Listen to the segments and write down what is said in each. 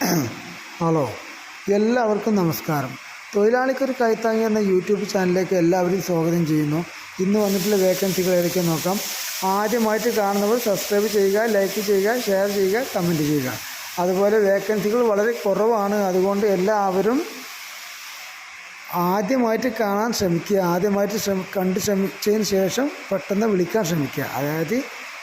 Hello എല്ലാവർക്കും നമസ്കാരം. തൊഴിലാളിക്കൊരു കൈത്താങ്ങി എന്ന യൂട്യൂബ് ചാനലിലേക്ക് എല്ലാവരും സ്വാഗതം ചെയ്യുന്നു. ഇന്ന് വന്നിട്ടുള്ള വേക്കൻസികൾ ഏതൊക്കെ നോക്കാം. ആദ്യമായിട്ട് കാണുന്നവർ സബ്സ്ക്രൈബ് ചെയ്യുക ലൈക്ക് ചെയ്യുക ഷെയർ ചെയ്യുക കമന്റ് ചെയ്യുക. അതുപോലെ വേക്കൻസികൾ വളരെ കുറവാണ്. അതുകൊണ്ട് എല്ലാവരും ആദ്യമായിട്ട് കാണാൻ ശ്രമിക്കുക. ആദ്യമായിട്ട് ശ്രമി കണ്ട് ശ്രമിച്ചതിന് ശേഷം പെട്ടെന്ന് വിളിക്കാൻ ശ്രമിക്കുക. അതായത്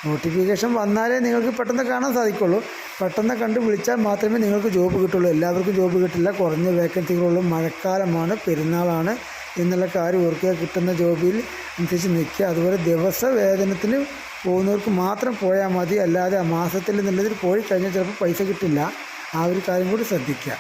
നോട്ടിഫിക്കേഷൻ വന്നാലേ നിങ്ങൾക്ക് പെട്ടെന്ന് കാണാൻ സാധിക്കുള്ളൂ. പെട്ടെന്ന് കണ്ട് വിളിച്ചാൽ മാത്രമേ നിങ്ങൾക്ക് ജോബ് കിട്ടുള്ളൂ. എല്ലാവർക്കും ജോബ് കിട്ടില്ല. കുറഞ്ഞ വേക്കൻസികളുള്ളൂ മഴക്കാലമാണ് പെരുന്നാളാണ് എന്നുള്ള കാര്യം ഓർക്കുക. കിട്ടുന്ന ജോബിൽ അനുസരിച്ച് നിൽക്കുക. അതുപോലെ ദിവസ വേതനത്തിന് പോകുന്നവർക്ക് മാത്രം പോയാൽ മതി. അല്ലാതെ ആ മാസത്തിൽ എന്നുള്ളതിൽ പോയി കഴിഞ്ഞാൽ ചിലപ്പോൾ പൈസ കിട്ടില്ല. ആ ഒരു കാര്യം കൂടി ശ്രദ്ധിക്കുക.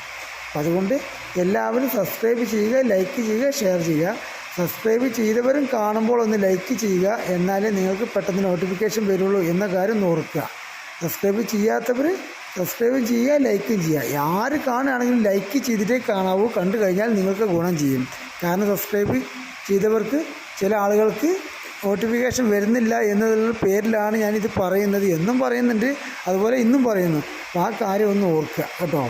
അതുകൊണ്ട് എല്ലാവരും സബ്സ്ക്രൈബ് ചെയ്യുക ലൈക്ക് ചെയ്യുക ഷെയർ ചെയ്യുക. സബ്സ്ക്രൈബ് ചെയ്തവരും കാണുമ്പോൾ ഒന്ന് ലൈക്ക് ചെയ്യുക. എന്നാലേ നിങ്ങൾക്ക് പെട്ടെന്ന് നോട്ടിഫിക്കേഷൻ വരുള്ളൂ എന്ന കാര്യം ഓർക്കുക. സബ്സ്ക്രൈബ് ചെയ്യാത്തവർ സബ്സ്ക്രൈബ് ചെയ്യുക ലൈക്കും ചെയ്യുക. ആര് കാണുകയാണെങ്കിലും ലൈക്ക് ചെയ്തിട്ടേ കാണാവൂ. കണ്ടു കഴിഞ്ഞാൽ നിങ്ങൾക്ക് ഗുണം ചെയ്യും. കാരണം സബ്സ്ക്രൈബ് ചെയ്തവർക്ക് ചില ആളുകൾക്ക് നോട്ടിഫിക്കേഷൻ വരുന്നില്ല എന്നതിലുള്ള പേരിലാണ് ഞാനിത് പറയുന്നത്. എന്നും പറയുന്നുണ്ട് അതുപോലെ ഇന്നും പറയുന്നു. ആ കാര്യം ഒന്ന് ഓർക്കുക കേട്ടോ.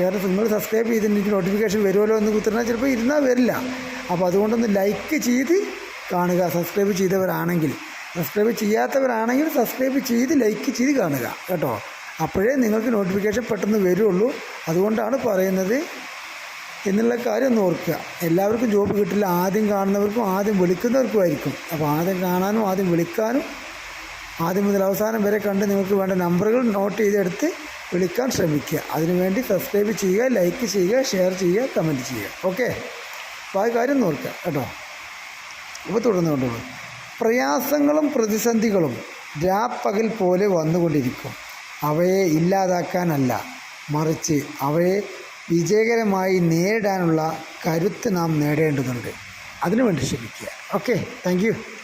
വേറെ നിങ്ങൾ സബ്സ്ക്രൈബ് ചെയ്തിട്ട് നോട്ടിഫിക്കേഷൻ വരുമല്ലോ എന്ന് കുത്തിരുന്നാൽ ചിലപ്പോൾ ഇരുന്നാൽ വരില്ല. അപ്പോൾ അതുകൊണ്ടൊന്ന് ലൈക്ക് ചെയ്ത് കാണുക. സബ്സ്ക്രൈബ് ചെയ്തവരാണെങ്കിൽ. സബ്സ്ക്രൈബ് ചെയ്യാത്തവരാണെങ്കിൽ സബ്സ്ക്രൈബ് ചെയ്ത് ലൈക്ക് ചെയ്ത് കാണുക കേട്ടോ? അപ്പോഴേ നിങ്ങൾക്ക് നോട്ടിഫിക്കേഷൻ പെട്ടെന്ന് വരുള്ളൂ. അതുകൊണ്ടാണ് പറയുന്നത്. എന്നുള്ള കാര്യം ഒന്ന് ഓർക്കുക. എല്ലാവർക്കും ജോബ് കിട്ടില്ല. ആദ്യം കാണുന്നവർക്കും ആദ്യം വിളിക്കുന്നവർക്കും ആയിരിക്കും. അപ്പോൾ ആദ്യം കാണാനും ആദ്യം വിളിക്കാനും ആദ്യം മുതൽ അവസാനം വരെ കണ്ട് നിങ്ങൾക്ക് വേണ്ട നമ്പറുകൾ നോട്ട് ചെയ്തെടുത്ത് വിളിക്കാൻ ശ്രമിക്കുക. അതിനുവേണ്ടി സബ്സ്ക്രൈബ് ചെയ്യുക ലൈക്ക് ചെയ്യുക ഷെയർ ചെയ്യുക കമന്റ് ചെയ്യുക. ഓക്കെ അപ്പോൾ ആ കാര്യം ഓർക്കുക കേട്ടോ? അപ്പോൾ തുടർന്ന് പ്രയാസങ്ങളും പ്രതിസന്ധികളും രാപ്പകൽ പോലെ വന്നുകൊണ്ടിരിക്കും. അവയെ ഇല്ലാതാക്കാനല്ല മറിച്ച് അവയെ വിജയകരമായി നേരിടാനുള്ള കരുത്ത് നാം നേടേണ്ടതുണ്ട്. അതിനുവേണ്ടി ശ്രമിക്കുക. Okay thank